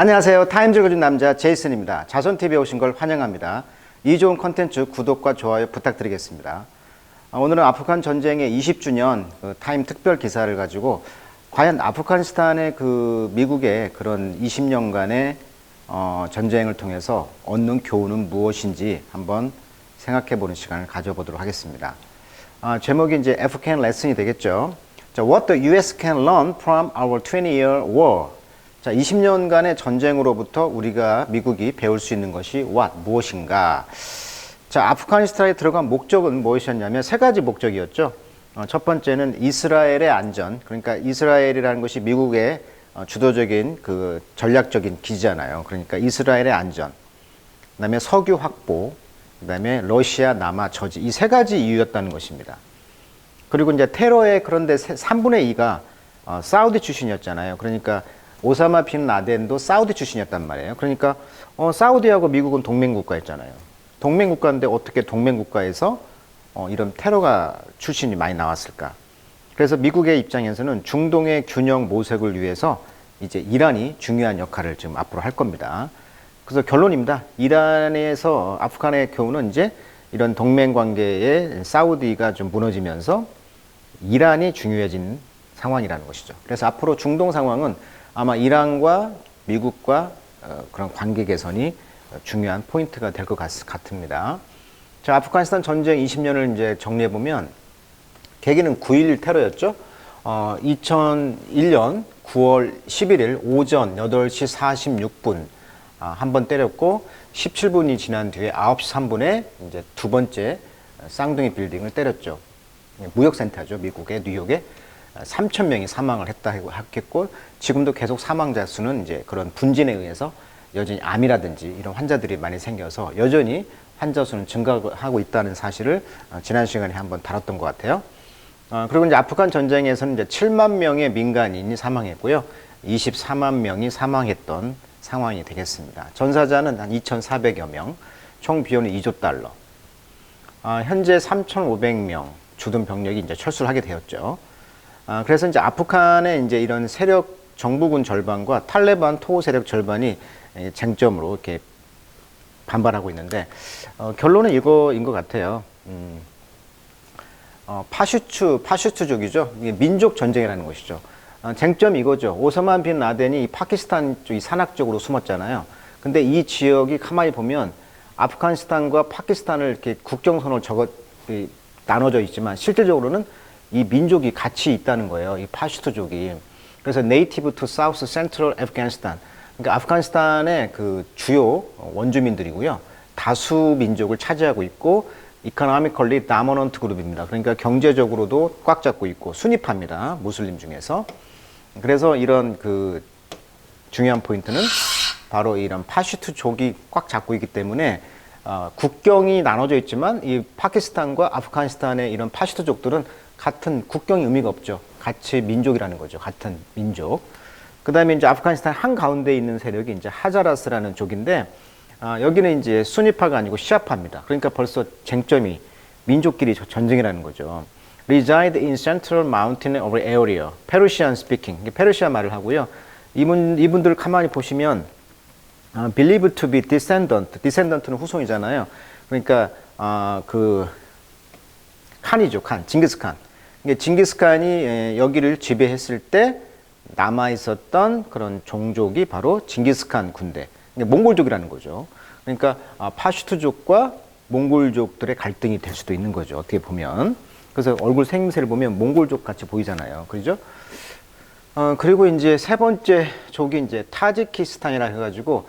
안녕하세요. 타임즈 읽어준 남자 제이슨입니다. 자손TV에 오신 걸 환영합니다. 이 좋은 컨텐츠 구독과 좋아요 부탁드리겠습니다. 아, 오늘은 아프간 전쟁의 20주년 그 타임 특별 기사를 가지고 과연 아프가니스탄의 그 미국의 그런 20년간의 어, 전쟁을 통해서 얻는 교훈은 무엇인지 한번 생각해 보는 시간을 가져보도록 하겠습니다. 아, 제목이 이제 Afghan 레슨이 되겠죠. 자, What the U.S. can learn from our 20-year war. 자, 20년간의 전쟁으로부터 우리가 미국이 배울 수 있는 것이 what 무엇인가? 자, 아프가니스탄에 들어간 목적은 무엇이었냐면 세 가지 목적이었죠. 어, 첫 번째는 이스라엘의 안전. 그러니까 이스라엘이라는 것이 미국의 어, 주도적인 그 전략적인 기지잖아요. 그러니까 이스라엘의 안전. 그다음에 석유 확보. 그다음에 러시아 남아 저지 이 세 가지 이유였다는 것입니다. 그리고 이제 테러의 그런데 3분의 2가 어, 사우디 출신이었잖아요. 그러니까 오사마 빈 라덴도 사우디 출신이었단 말이에요. 그러니까 어, 사우디하고 미국은 동맹국가였잖아요. 동맹국가인데 어떻게 동맹국가에서 어, 이런 테러가 출신이 많이 나왔을까? 그래서 미국의 입장에서는 중동의 균형 모색을 위해서 이제 이란이 중요한 역할을 지금 앞으로 할 겁니다. 그래서 결론입니다. 이란에서 아프간의 경우는 이제 이런 동맹 관계에 사우디가 좀 무너지면서 이란이 중요해진 상황이라는 것이죠. 그래서 앞으로 중동 상황은 아마 이란과 미국과 어, 그런 관계 개선이 중요한 포인트가 될 것 같습니다. 자, 아프가니스탄 전쟁 20년을 이제 정리해 보면 계기는 9.11 테러였죠. 어, 2001년 9월 11일 오전 8시 46분 아, 한번 때렸고 17분이 지난 뒤에 9시 3분에 이제 두 번째 쌍둥이 빌딩을 때렸죠. 무역센터죠. 미국의 뉴욕에 3천 명이 사망을 했다 했고 지금도 계속 사망자 수는 이제 그런 분진에 의해서 여전히 암이라든지 이런 환자들이 많이 생겨서 여전히 환자 수는 증가하고 있다는 사실을 어, 지난 시간에 한번 다뤘던 것 같아요. 어, 그리고 이제 아프간 전쟁에서는 이제 7만 명의 민간인이 사망했고요. 24만 명이 사망했던 상황이 되겠습니다. 전사자는 한 2,400여 명, 총 비용은 2조 달러. 아, 현재 3,500명 주둔 병력이 이제 철수를 하게 되었죠. 아, 그래서 이제 아프간의 이제 이런 세력 정부군 절반과 탈레반 토호 세력 절반이 쟁점으로 이렇게 반발하고 있는데 어, 결론은 이거인 것 같아요. 음, 어, 파슈츠 파슈트족이죠. 이게 민족 전쟁이라는 것이죠. 어, 쟁점이 이거죠. 오사만 빈 라덴이 파키스탄 쪽이 산악 쪽으로 숨었잖아요. 근데 이 지역이 가만히 보면 아프가니스탄과 파키스탄을 이렇게 국경선을 적어 나눠져 있지만 실질적으로는 이 민족이 같이 있다는 거예요. 이 파슈트족이. 그래서 네이티브 투 사우스 센트럴 아프가니스탄. 그러니까 아프가니스탄의 그 주요 원주민들이고요. 다수 민족을 차지하고 있고 이코노미컬리 다머넌트 그룹입니다. 그러니까 경제적으로도 꽉 잡고 있고 순위파입니다. 무슬림 중에서. 그래서 이런 그 중요한 포인트는 바로 이런 파슈트족이 꽉 잡고 있기 때문에 어, 국경이 나눠져 있지만 이 파키스탄과 아프가니스탄의 이런 파슈트족들은 같은 국경이 의미가 없죠. 같이 민족이라는 거죠. 같은 민족. 그 다음에 이제 아프가니스탄 한 가운데 있는 세력이 이제 하자라스라는 족인데 아, 여기는 이제 순위파가 아니고 시아파입니다. 그러니까 벌써 쟁점이 민족끼리 전쟁이라는 거죠. reside in central mountain of area. 페르시안 스피킹. 페르시아 말을 하고요. 이분, 이분들 가만히 보시면 아, believed to be descendant. descendant는 후손이잖아요. 그러니까 아, 그 칸이죠. 칸. 징기스칸. 징기스칸이 여기를 지배했을 때 남아 있었던 그런 종족이 바로 징기스칸 군대. 몽골족이라는 거죠. 그러니까 아, 파슈트족과 몽골족들의 갈등이 될 수도 있는 거죠. 어떻게 보면. 그래서 얼굴 생김새를 보면 몽골족 같이 보이잖아요. 그죠? 어, 그리고 이제 세 번째 족이 이제 타지키스탄이라 해가지고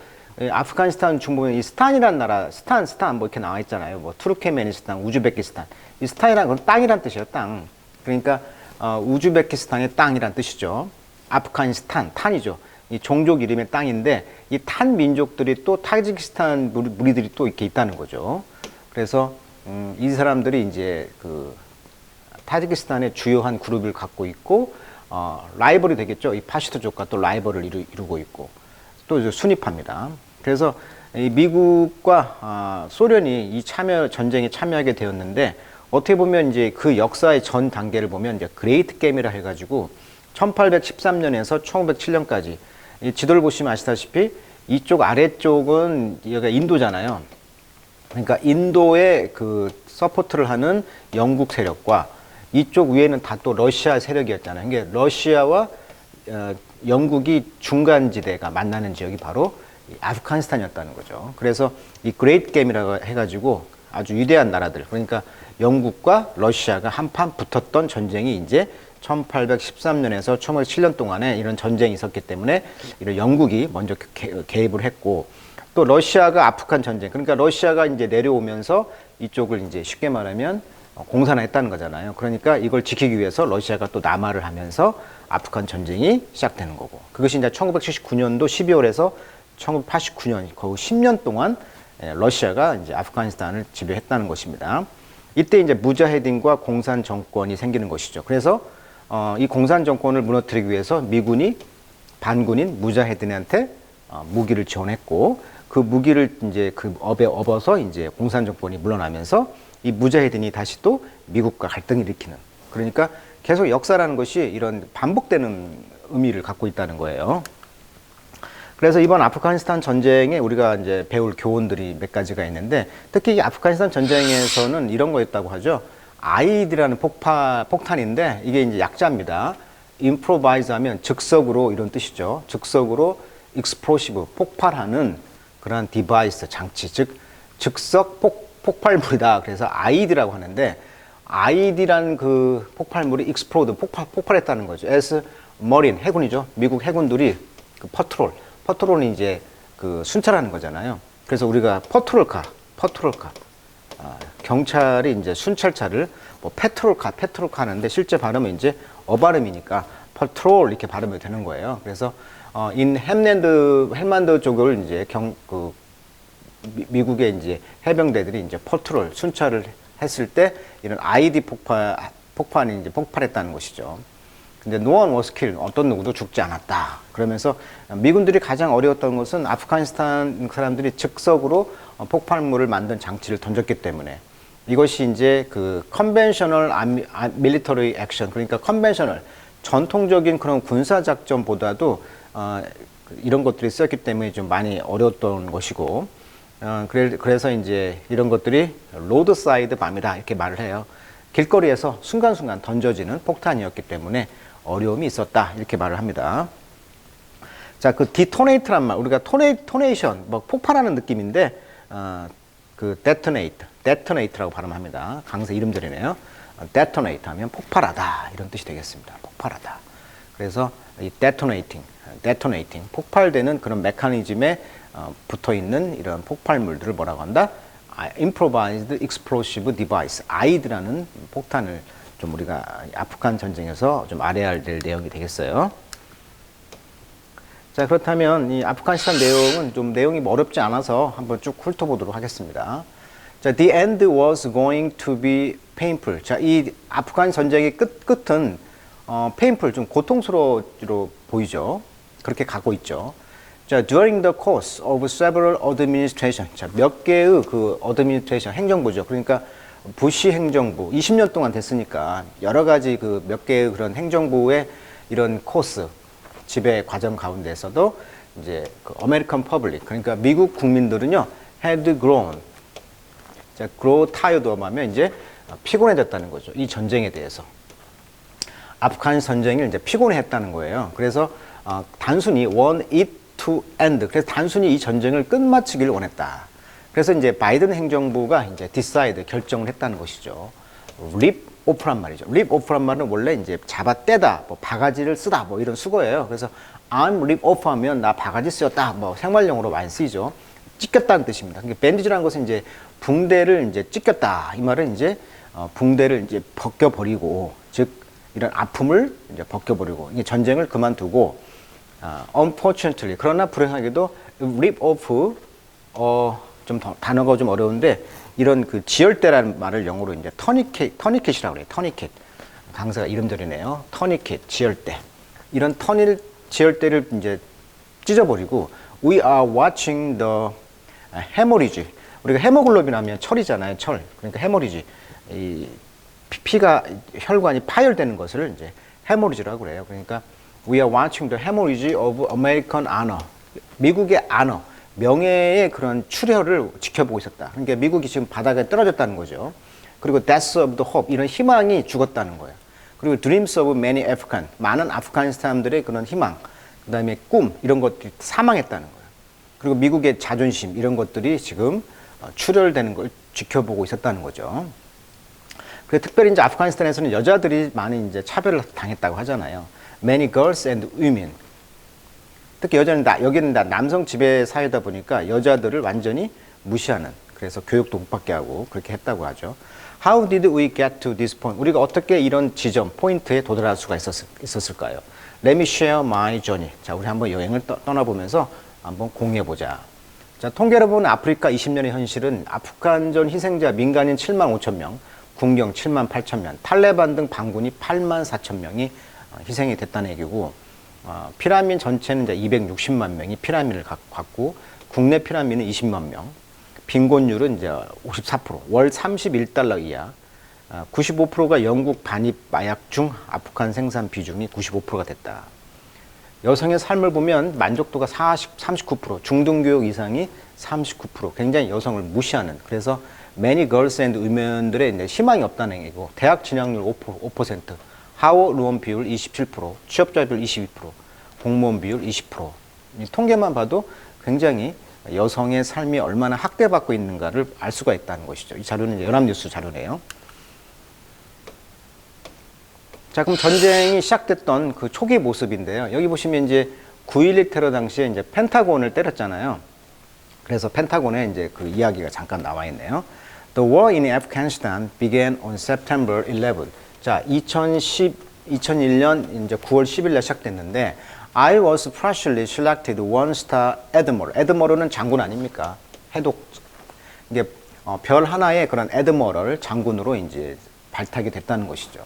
아프가니스탄 중부에 이 스탄이란 나라, 스탄, 스탄 뭐 이렇게 나와 있잖아요. 뭐 투르케메니스탄, 우즈베키스탄. 이 스탄이란 건 땅이란 뜻이에요. 땅. 그러니까 어, 우즈베키스탄의 땅이란 뜻이죠. 아프가니스탄, 탄이죠. 이 종족 이름의 땅인데 이 탄 민족들이 또 타지키스탄 무리 들이 또 이렇게 있다는 거죠. 그래서 음, 이 사람들이 이제 그 타지키스탄의 주요한 그룹을 갖고 있고 어, 라이벌이 되겠죠. 이 파시토족과 또 라이벌을 이루, 이루고 있고 또 순위파입니다. 그래서 이 미국과 아, 소련이 이 참여 전쟁에 참여하게 되었는데 어떻게 보면 이제 그 역사의 전 단계를 보면 이제 그레이트 게임이라 해가지고 1813년에서 1907년까지 이 지도를 보시면 아시다시피 이쪽 아래쪽은 여기가 인도잖아요. 그러니까 인도의 그 서포트를 하는 영국 세력과 이쪽 위에는 다 또 러시아 세력이었잖아요. 이게 러시아와 어, 영국이 중간 지대가 만나는 지역이 바로 이 아프가니스탄이었다는 거죠. 그래서 이 그레이트 게임이라고 해가지고 아주 위대한 나라들. 그러니까 영국과 러시아가 한판 붙었던 전쟁이 이제 1813년에서 1907년 동안에 이런 전쟁이 있었기 때문에 이런 영국이 먼저 개- 개입을 했고 또 러시아가 아프간 전쟁. 그러니까 러시아가 이제 내려오면서 이쪽을 이제 쉽게 말하면 어, 공산화했다는 거잖아요. 그러니까 이걸 지키기 위해서 러시아가 또 남하를 하면서 아프간 전쟁이 시작되는 거고. 그것이 이제 1979년도 12월에서 1989년 거의 10년 동안 예, 러시아가 이제 아프가니스탄을 지배했다는 것입니다. 이때 이제 무자헤딘과 공산 정권이 생기는 것이죠. 그래서 어, 이 공산 정권을 무너뜨리기 위해서 미군이 반군인 무자헤딘한테 어, 무기를 지원했고 그 무기를 이제 그 업에 업어서 이제 공산 정권이 물러나면서 이 무자헤딘이 다시 또 미국과 갈등을 일으키는 그러니까 계속 역사라는 것이 이런 반복되는 의미를 갖고 있다는 거예요. 그래서 이번 아프가니스탄 전쟁에 우리가 이제 배울 교훈들이 몇 가지가 있는데 특히 이 아프가니스탄 전쟁에서는 이런 거였다고 하죠. 아이디라는 폭파, 폭탄인데 이게 이제 약자입니다. 임프로바이즈 하면 즉석으로 이런 뜻이죠. 즉석으로 익스플로시브 폭발하는 그런 디바이스 장치 즉 즉석 폭, 폭발물이다. 그래서 아이디라고 하는데 아이디라는 그 폭발물이 익스플로드 폭발 폭발했다는 거죠. S 머린 해군이죠. 미국 해군들이 그 퍼트롤 퍼트롤이 이제 그 순찰하는 거잖아요. 그래서 우리가 퍼트롤카 퍼트롤카 아, 경찰이 이제 순찰차를 뭐 페트롤카 페트롤카 하는데 실제 발음은 이제 어발음이니까 퍼트롤 이렇게 발음이 되는 거예요. 그래서 어, 인 햄랜드 헬만드 쪽을 이제 경 그 미- 미국의 이제 해병대들이 이제 퍼트롤 순찰을 했을 때 이런 아이디 폭발 폭발이 이제 폭발했다는 것이죠. 근데 was killed. 어떤 누구도 죽지 않았다. 그러면서 미군들이 가장 어려웠던 것은 아프가니스탄 사람들이 즉석으로 어, 폭발물을 만든 장치를 던졌기 때문에 이것이 이제 그 컨벤셔널 밀리터리 액션 그러니까 컨벤셔널 전통적인 그런 군사 작전보다도 어, 이런 것들이 쓰였기 때문에 좀 많이 어려웠던 것이고 어, 그래, 그래서 이제 이런 것들이 로드 사이드 밤이다 이렇게 말을 해요. 길거리에서 순간순간 던져지는 폭탄이었기 때문에 어려움이 있었다 이렇게 말을 합니다. 자, 그 디토네이트란 말, 우리가 토네, 토네이션, 뭐 폭발하는 느낌인데, 어, 그 데토네이트, 데토네이트라고 발음합니다. 강세 이름들이네요. 어, 데토네이트 하면 폭발하다 이런 뜻이 되겠습니다. 폭발하다. 그래서 이 데토네이팅, 데토네이팅, 폭발되는 그런 메커니즘에 어, 붙어 있는 이런 폭발물들을 뭐라고 한다? 아, improvised explosive device, 아이드라는 폭탄을 좀 우리가 아프간 전쟁에서 좀 알아야 될 내용이 되겠어요. 자 그렇다면 이 아프가니스탄 내용은 좀 내용이 뭐 어렵지 않아서 한번 쭉 훑어보도록 하겠습니다. 자, the end was going to be painful. 자, 이 아프간 전쟁의 끝 끝은 어, painful 좀 고통스러워 보이죠. 그렇게 가고 있죠. 자, during the course of several administration. 자, 몇 개의 그 administration 행정부죠. 그러니까 부시 행정부 20년 동안 됐으니까 여러 가지 그 몇 개의 그런 행정부의 이런 코스 지배 과정 가운데서도 이제 그 아메리칸 퍼블릭 그러니까 미국 국민들은요 had grown. 자 grow tired 하면 이제 피곤해졌다는 거죠 이 전쟁에 대해서. 아프간 전쟁을 이제 피곤해했다는 거예요. 그래서 어, 단순히 want it to end. 그래서 단순히 이 전쟁을 끝마치기를 원했다 그래서 이제 바이든 행정부가 이제 decide 결정을 했다는 것이죠 rip off란 말이죠. rip off란 말은 원래 이제 잡아 떼다, 뭐 바가지를 쓰다, 뭐 이런 수거예요. 그래서 I'm rip off 하면 나 바가지 쓰였다, 뭐 생활용어로 많이 쓰이죠. 찢겼다는 뜻입니다. 그러니까 밴디지라는 것은 이제 붕대를 이제 찢겼다. 이 말은 이제 어, 붕대를 이제 벗겨버리고, 즉 이런 아픔을 이제 벗겨버리고, 이게 전쟁을 그만두고, 아, unfortunately 그러나 불행하게도 rip off 어, 좀 더, 단어가 좀 어려운데 이런 그 지혈대라는 말을 영어로 이제 터니켓 터니켓이라고 그래요. 터니켓 강사가 이름들이네요. 터니켓 지혈대 이런 터닐 지혈대를 이제 찢어버리고 we are watching the 헤모리지 우리가 헤모글로빈 하면 철이잖아요. 철 그러니까 헤모리지 이 피- 피가 혈관이 파열되는 것을 이제 헤모리지라고 그래요. 그러니까 We are watching the hemorrhage of American honor. 미국의 honor, 명예의 그런 출혈을 지켜보고 있었다. 그러니까 미국이 지금 바닥에 떨어졌다는 거죠. 그리고 death of the hope, 이런 희망이 죽었다는 거예요. 그리고 dreams of many African, 많은 아프간 사람들의 그런 희망, 그 다음에 꿈, 이런 것들이 사망했다는 거예요. 그리고 미국의 자존심, 이런 것들이 지금 어, 출혈되는 걸 지켜보고 있었다는 거죠. 그래 특별히 이제 아프가니스탄에서는 여자들이 많이 이제 차별을 당했다고 하잖아요. Many girls and women. 특히 여자는 나, 여기는 다 남성 지배 사회다 보니까 여자들을 완전히 무시하는 그래서 교육도 못 받게 하고 그렇게 했다고 하죠. How did we get to this point? 우리가 어떻게 이런 지점, 포인트에 도달할 수가 있었을, 있었을까요? Let me share my journey. 자, 우리 한번 여행을 떠, 떠나보면서 한번 공유해보자. 자, 통계로 보면 아프리카 20년의 현실은 아프간전 희생자 민간인 7만 5천 명, 군경 7만 8천 명, 탈레반 등 반군이 8만 4천 명이 어, 희생이 됐다는 얘기고, 어, 피라민 전체는 이제 260만 명이 피라민을 갖- 갖고, 국내 피라민은 20만 명, 빈곤율은 이제 54%, 월 31달러 이하, 어, 95%가 영국 반입 마약 중 아프간 생산 비중이 95%가 됐다. 여성의 삶을 보면 만족도가 40, 39%, 중등교육 이상이 39%, 굉장히 여성을 무시하는, 그래서 many girls and women들의 이제 희망이 없다는 얘기고, 대학 진학률 5%, 5%, 하원 의원 비율 27%, 취업자 비율 22%, 공무원 비율 20%. 이 통계만 봐도 굉장히 여성의 삶이 얼마나 학대받고 있는가를 알 수가 있다는 것이죠. 이 자료는 연합뉴스 자료네요. 자, 그럼 전쟁이 시작됐던 그 초기 모습인데요. 여기 보시면 이제 9.11 테러 당시에 이제 펜타곤을 때렸잖아요. 그래서 펜타곤에 이제 그 이야기가 잠깐 나와 있네요. The war in Afghanistan began on September 11. 자, 2010, 2001년 이제 9월 10일 날 시작됐는데 I was partially selected one star admiral. admiral은 장군 아닙니까? 해독 이게 어, 별 하나의 그런 애드머럴 장군으로 이제 발탁이 됐다는 것이죠.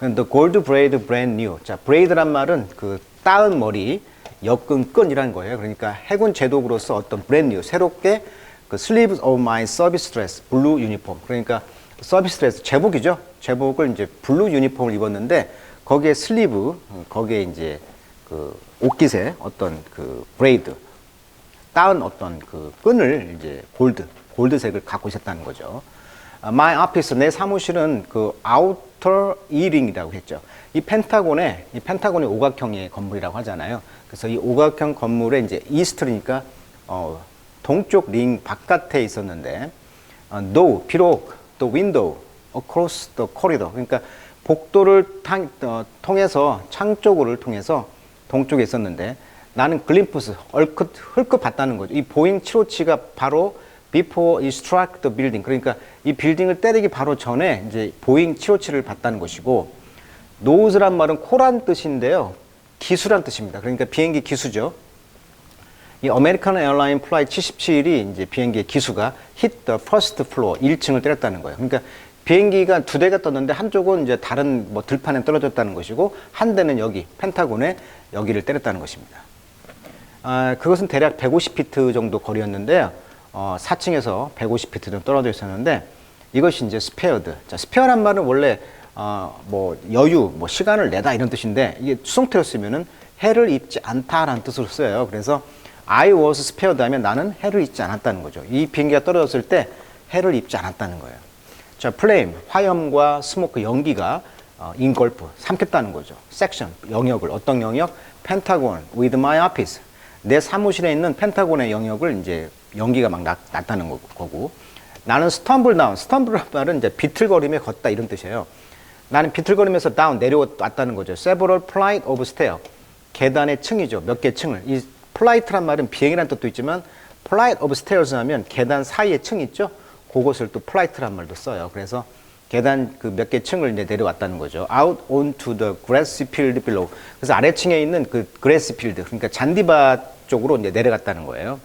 The gold braid brand new. 자, braid란 말은 그 따은 머리, 엮은 끈이라는 거예요. 그러니까 해군 제독으로서 어떤 brand new, 새롭게 그 sleeves of my service dress, blue uniform. 그러니까 서비스 드레스, 제복이죠. 제복을 이제 블루 유니폼을 입었는데 거기에 슬리브, 거기에 이제 그 옷깃에 어떤 그 브레이드, 따은 어떤 그 끈을 이제 골드, 골드색을 갖고 있었다는 거죠. 아, My office, 내 사무실은 그 outer earring이라고 했죠. 이 펜타곤에, 이 펜타곤이 오각형의 건물이라고 하잖아요. 그래서 이 오각형 건물에 이제 이스트니까 어, 동쪽 링 바깥에 있었는데, 어, no, 비록 the window across the corridor. 그러니까 복도를 탕- 어, 통해서 창 쪽을 통해서 동쪽에 있었는데 나는 글림프스 얼핏 흘끗 봤다는 거죠. 이 보잉 757가 바로 before it struck the building. 그러니까 이 빌딩을 때리기 바로 전에 이제 보잉 757을 봤다는 것이고 노즈란 말은 코란 뜻인데요. 기수란 뜻입니다. 그러니까 비행기 기수죠. 이 아메리칸 에어라인 플라이 77이 이제 비행기의 기수가 hit the first floor 1층을 때렸다는 거예요. 그러니까 비행기가 두 대가 떴는데 한쪽은 이제 다른 뭐 들판에 떨어졌다는 것이고 한 대는 여기 펜타곤에 여기를 때렸다는 것입니다. 아, 그것은 대략 150피트 정도 거리였는데요. 어, 4층에서 150피트 정도 떨어져 있었는데 이것이 이제 스페어드. 자, 스페어란 말은 원래 어, 뭐 여유, 뭐 시간을 내다 이런 뜻인데 이게 수동태로 쓰면은 해를 입지 않다라는 뜻으로 써요. 그래서 I was spared 하면 나는 해를 입지 않았다는 거죠. 이 비행기가 떨어졌을 때 해를 입지 않았다는 거예요. 자, 플레임, 화염과 스모크, 연기가 어, 인골프, 삼켰다는 거죠. 섹션, 영역을, 어떤 영역? 펜타곤, with my office. 내 사무실에 있는 펜타곤의 영역을 이제 연기가 막 났, 났다는 거- 거고. 나는 스텀블 다운, 스텀블 말은 이제 비틀거림에 걷다 이런 뜻이에요. 나는 비틀거리면서 다운 내려왔다는 거죠. several flight of stair. 계단의 층이죠. 몇 개 층을. 이 플라이트란 말은 비행이라는 뜻도 있지만 flight of stairs 하면 계단 사이에 층 있죠. 그것을 또 플라이트란 말도 써요. 그래서 계단 그 몇 개 층을 이제 내려왔다는 거죠. out onto the grassy field below. 그래서 아래층에 있는 그 grassy field 그러니까 잔디밭 쪽으로 이제 내려갔다는 거예요.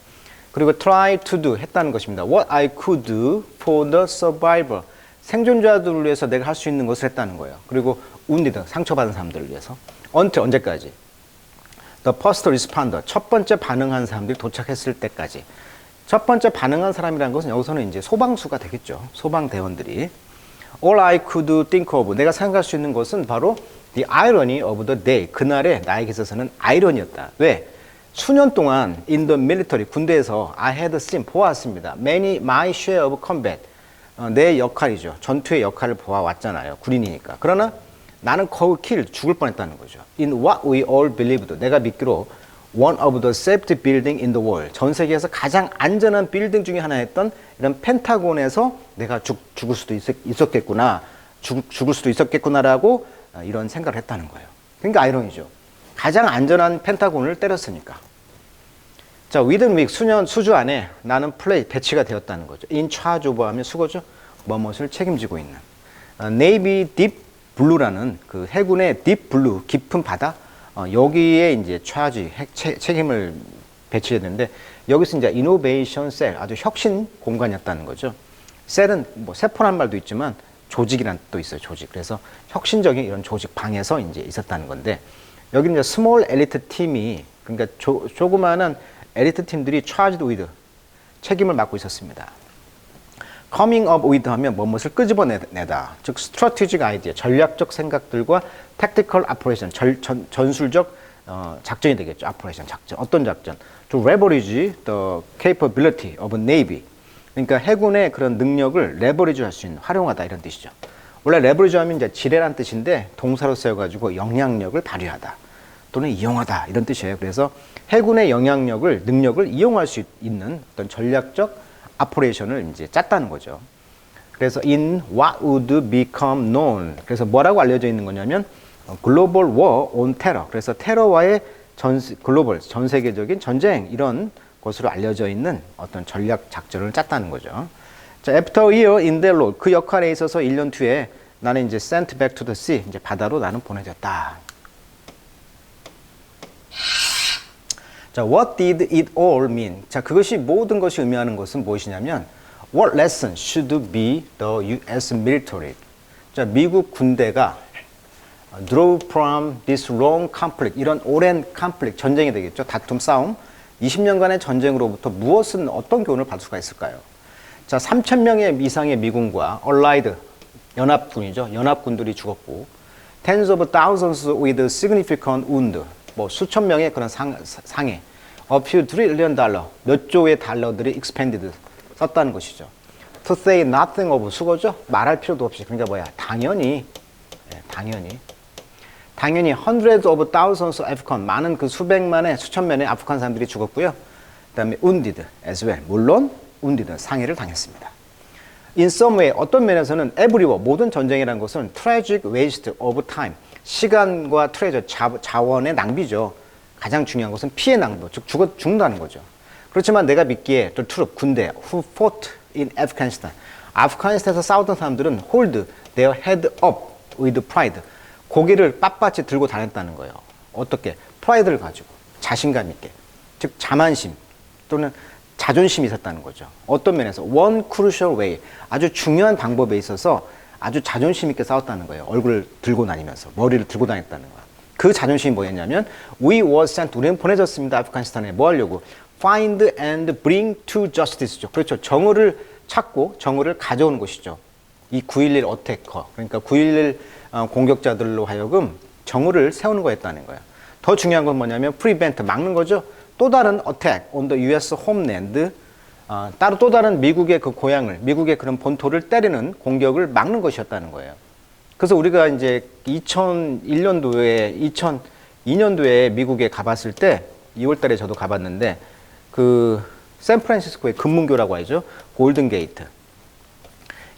그리고 try to do 했다는 것입니다. What I could do for the survivor. 생존자들을 위해서 내가 할 수 있는 것을 했다는 거예요. 그리고 wounded 상처받은 사람들을 위해서. until 언제까지? The first responder 첫 번째 반응한 사람들이 도착했을 때까지. 첫 번째 반응한 사람이라는 것은 여기서는 이제 소방수가 되겠죠. 소방대원들이. All I could think of 내가 생각할 수 있는 것은 바로 The irony of the day. 그날의 나에게 있어서는 아이러니였다. 왜? 수년 동안 in the military 군대에서 I had seen 보았습니다. Many my share of combat. 어, 내 역할이죠. 전투의 역할을 보아왔잖아요. 군인이니까. 그러나 나는 거의 킬 죽을 뻔했다는 거죠. In what we all believed. 내가 믿기로 one of the safety building in the world. 전 세계에서 가장 안전한 빌딩 중에 하나였던 이런 펜타곤에서 내가 죽, 죽을 수도 있, 있었겠구나. 죽, 죽을 수도 있었겠구나라고 어, 이런 생각을 했다는 거예요. 그러니까 아이러니죠. 가장 안전한 펜타곤을 때렸으니까. 자, within week 수년 수주 안에 나는 플레이 배치가 되었다는 거죠. in charge of 하면 수거죠. 뭐뭇을 책임지고 있는. 어, Navy Blue라는 그 해군의 Deep Blue 깊은 바다 어, 여기에 이제 charge 핵- 채- 책임을 배치했는데 여기서 이제 Innovation Cell 아주 혁신 공간이었다는 거죠. 셀은 뭐 세포란 말도 있지만 조직이란 뜻도 있어요. 조직. 그래서 혁신적인 이런 조직 방에서 이제 있었다는 건데 여기 이제 스몰 엘리트 팀이 그러니까 조, 조그마한 엘리트 팀들이 charged with 책임을 맡고 있었습니다. Coming up with 하면 무엇을 끄집어내다. 즉 strategic idea, 전략적 생각들과 tactical operation, 절, 전, 전술적 어, 작전이 되겠죠. operation 작전. 어떤 작전? to leverage the capability of navy. 그러니까 해군의 그런 능력을 레버리지 할 수 있는 활용하다 이런 뜻이죠. 원래 레버리지 하면 이제 지뢰란 뜻인데 동사로 쓰여 가지고 영향력을 발휘하다 또는 이용하다 이런 뜻이에요. 그래서 해군의 영향력을 능력을 이용할 수 있는 어떤 전략적 아포레이션을 이제 짰다는 거죠. 그래서 in what would become known. 그래서 뭐라고 알려져 있는 거냐면 어, 글로벌 워온 테러. 그래서 테러와의 전 세- 글로벌 전 세계적인 전쟁 이런 것으로 알려져 있는 어떤 전략 작전을 짰다는 거죠. 자, after year in the Lord 그 역할에 있어서 1년 뒤에 나는 이제 sent back to the sea 이제 바다로 나는 보내졌다. 자, what did it all mean? 자, 그것이 모든 것이 의미하는 것은 무엇이냐면 what lesson should be the US military? 자, 미국 군대가 draw from this long conflict 이런 오랜 conflict 전쟁이 되겠죠. 다툼 싸움. 20년간의 전쟁으로부터 무엇은 어떤 교훈을 받을 수가 있을까요? 자, 3천 명의 이상의 미군과 allied 연합군이죠. 연합군들이 죽었고 tens of thousands with significant wound 뭐 수천 명의 그런 상, 상해 a few trillion dollar 몇 조의 달러들이 expended 썼다는 것이죠. to say nothing of 수거죠. 말할 필요도 없이 그러니까 뭐야 당연히 예, 당연히 당연히 hundreds of thousands of Afghan 많은 그 수백만의 수천 명의 아프간 사람들이 죽었고요. 그다음에 wounded as well 물론 wounded 상해를 당했습니다. In some way 어떤 면에서는 every war 모든 전쟁이라는 것은 tragic waste of time 시간과 트레저 자, 자원의 낭비죠. 가장 중요한 것은 피해 낭비 즉 죽어 죽는다는 거죠. 그렇지만 내가 믿기에 또 트룹 군대 who fought in Afghanistan 아프가니스탄에서 싸우던 사람들은 hold their head up with pride 고개를 빳빳이 들고 다녔다는 거예요. 어떻게? 프라이드를 가지고 자신감 있게 즉 자만심 또는 자존심이 있었다는 거죠. 어떤 면에서 one crucial way 아주 중요한 방법에 있어서 아주 자존심 있게 싸웠다는 거예요. 얼굴을 들고 다니면서 머리를 들고 다녔다는 거야. 그 자존심이 뭐였냐면 we were sent 우리는 보내졌습니다. 아프가니스탄에 뭐 하려고 find and bring to justice죠. 그렇죠. 정의를 찾고 정의를 가져오는 것이죠. 이 9.11 어태커 그러니까 9.11 어, 공격자들로 하여금 정의를 세우는 거였다는 거예요. 더 중요한 건 뭐냐면 prevent 막는 거죠. 또 다른 attack on the U.S. homeland 어, 따로 또 다른 미국의 그 고향을 미국의 그런 본토를 때리는 공격을 막는 것이었다는 거예요. 그래서 우리가 이제 2001년도에 2002년도에 미국에 가봤을 때 2월달에 저도 가봤는데 그 샌프란시스코의 금문교라고 하죠. 골든 게이트.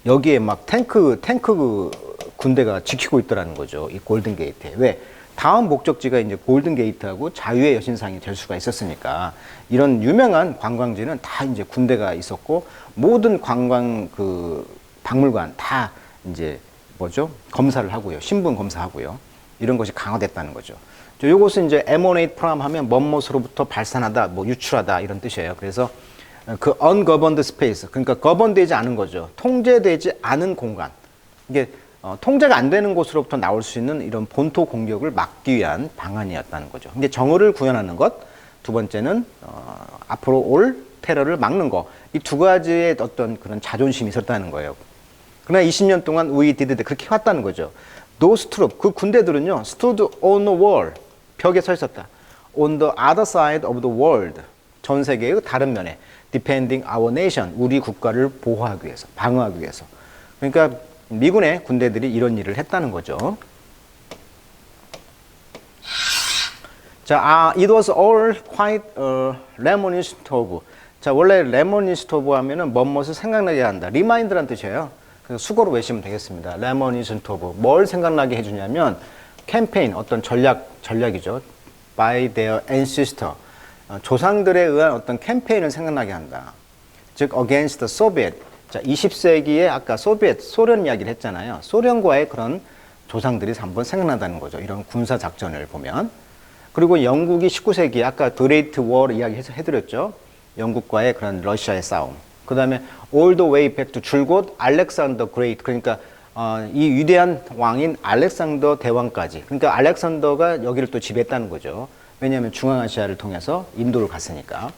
여기에 막 탱크 탱크 그 군대가 지키고 있더라는 거죠. 이 골든 게이트에. 왜 다음 목적지가 이제 골든 게이트하고 자유의 여신상이 될 수가 있었으니까 이런 유명한 관광지는 다 이제 군대가 있었고 모든 관광 그 박물관 다 이제 뭐죠 검사를 하고요 신분 검사하고요 이런 것이 강화됐다는 거죠. 저 요것은 이제 emanate from 하면 먼못으로부터 발산하다, 뭐 유출하다 이런 뜻이에요. 그래서 그 ungoverned space, 그러니까 govern되지 않은 거죠. 통제되지 않은 공간. 이게 어, 통제가 안 되는 곳으로부터 나올 수 있는 이런 본토 공격을 막기 위한 방안이었다는 거죠. 이게 정의를 구현하는 것, 두 번째는 어, 앞으로 올 테러를 막는 거. 이 두 가지의 어떤 그런 자존심이 있었다는 거예요. 그러나 20년 동안 did that 그렇게 해왔다는 거죠. those troops 그 군대들은요 stood on the wall 벽에 서 있었다. on the other side of the world 전 세계의 다른 면에 defending our nation 우리 국가를 보호하기 위해서 방어하기 위해서 그러니까 미군의 군대들이 이런 일을 했다는 거죠. 자, 아, it was all quite uh, reminiscent of. 자, 원래 reminiscent of 하면은 뭐뭇을 생각나게 한다. remind란 뜻이에요. 그래서 수고로 외시면 되겠습니다. reminiscent of. 뭘 생각나게 해주냐면 캠페인, 어떤 전략, 전략이죠. by their ancestor. 어, 조상들에 의한 어떤 캠페인을 생각나게 한다. 즉, against the Soviet. 자, 20세기에 아까 소비에트, 소련 이야기를 했잖아요. 소련과의 그런 조상들이 한번 생각난다는 거죠. 이런 군사 작전을 보면. 그리고 영국이 19세기 아까 그레이트 워 이야기 해서 해드렸죠. 영국과의 그런 러시아의 싸움. 그 다음에 all the way back to 줄곧 알렉산더 그레이트 그러니까 어, 이 위대한 왕인 알렉산더 대왕까지. 그러니까 알렉산더가 여기를 또 지배했다는 거죠. 왜냐하면 중앙아시아를 통해서 인도를 갔으니까.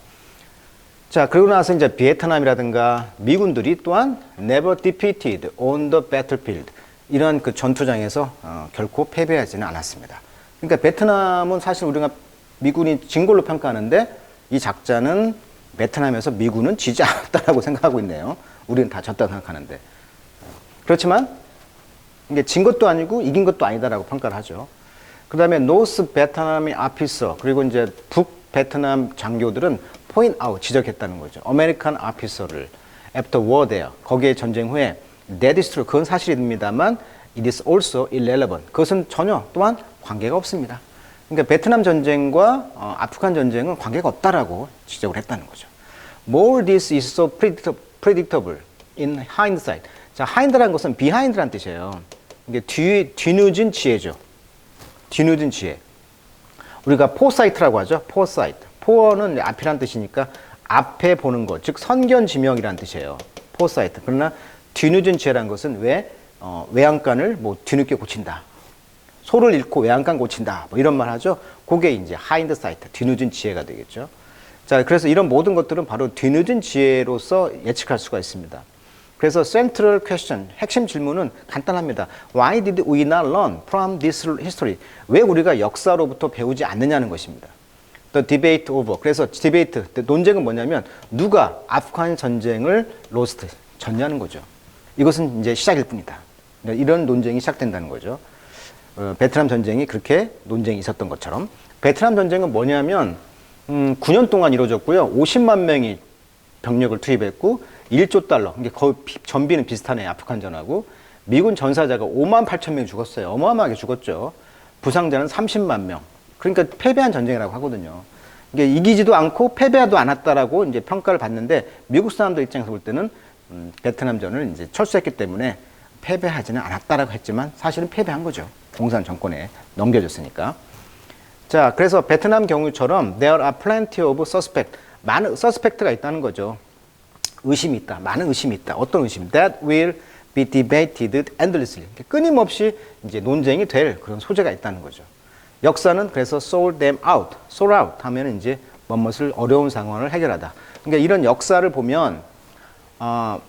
자, 그러고 나서 이제 비에트남이라든가 미군들이 또한 never defeated on the battlefield 이런 그 전투장에서 어, 결코 패배하지는 않았습니다. 그러니까 베트남은 사실 우리가 미군이 진 걸로 평가하는데 이 작자는 베트남에서 미군은 지지 않았다라고 생각하고 있네요. 우리는 다 졌다 생각하는데. 그렇지만 이게 진 것도 아니고 이긴 것도 아니다라고 평가를 하죠. 그 다음에 노스 베트남의 아피서 그리고 이제 북 베트남 장교들은 포인 아웃 지적했다는 거죠. 아메리칸 아피서를 after war there 거기에 전쟁 후에 that is true 그건 사실입니다만 it is also irrelevant 그것은 전혀 또한 관계가 없습니다. 그러니까 베트남 전쟁과 어, 아프간 전쟁은 관계가 없다라고 지적을 했다는 거죠. More this is so predict- predictable in hindsight. 자, hind라는 것은 behind라는 뜻이에요. 이게 뒤 뒤늦은 지혜죠. 뒤늦은 지혜. 우리가 포사이트라고 하죠. 포사이트. 포어는 앞이란 뜻이니까 앞에 보는 것, 즉 선견 지명이란 뜻이에요. 포사이트. 그러나 뒤늦은 지혜란 것은 왜 어, 외양간을 뭐 뒤늦게 고친다. 소를 잃고 외양간 고친다. 뭐 이런 말 하죠. 그게 이제 하인드 사이트, 뒤늦은 지혜가 되겠죠. 자, 그래서 이런 모든 것들은 바로 뒤늦은 지혜로서 예측할 수가 있습니다. 그래서 central question, 핵심 질문은 간단합니다. Why did we not learn from this history? 왜 우리가 역사로부터 배우지 않느냐는 것입니다. The debate over. 그래서 디베이트, 논쟁은 뭐냐면 누가 아프간 전쟁을 로스트, 졌냐는 거죠. 이것은 이제 시작일 뿐이다. 이런 논쟁이 시작된다는 거죠. 어, 베트남 전쟁이 그렇게 논쟁이 있었던 것처럼 베트남 전쟁은 뭐냐면 음, 9년 동안 이루어졌고요. 50만 명이 병력을 투입했고 1조 달러. 이게 거의 비- 전비는 비슷하네 아프간전하고 미군 전사자가 5만 8천 명이 죽었어요. 어마어마하게 죽었죠. 부상자는 30만 명. 그러니까 패배한 전쟁이라고 하거든요. 이게 이기지도 않고 패배하도 않았다라고 이제 평가를 받는데 미국 사람들 입장에서 볼 때는 음, 베트남전을 이제 철수했기 때문에 패배하지는 않았다라고 했지만 사실은 패배한 거죠. 공산 정권에 넘겨졌으니까. 자, 그래서 베트남 경우처럼 there are plenty of suspect. 많은 suspect가 있다는 거죠. 의심이 있다. 많은 의심이 있다. 어떤 의심? That will be debated endlessly. 끊임없이 이제 논쟁이 될 그런 소재가 있다는 거죠. 역사는 그래서 sold them out. sold out 하면 이제 뭐뭇을 어려운 상황을 해결하다. 그러니까 이런 역사를 보면 어,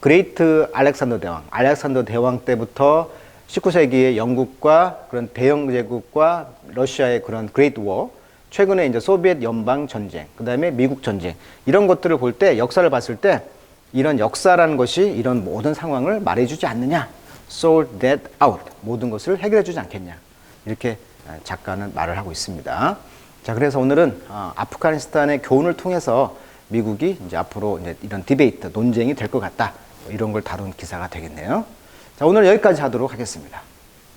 그레이트 알렉산더 대왕, 알렉산더 대왕 때부터 19세기의 영국과 그런 대영 제국과 러시아의 그런 그레이트 워, 최근에 이제 소비에트 연방 전쟁, 그다음에 미국 전쟁 이런 것들을 볼 때 역사를 봤을 때 이런 역사라는 것이 이런 모든 상황을 말해주지 않느냐, sold that out 모든 것을 해결해주지 않겠냐 이렇게 작가는 말을 하고 있습니다. 자, 그래서 오늘은 어, 아프가니스탄의 교훈을 통해서 미국이 이제 앞으로 이제 이런 디베이트, 논쟁이 될 것 같다. 뭐 이런 걸 다룬 기사가 되겠네요. 자, 오늘 여기까지 하도록 하겠습니다.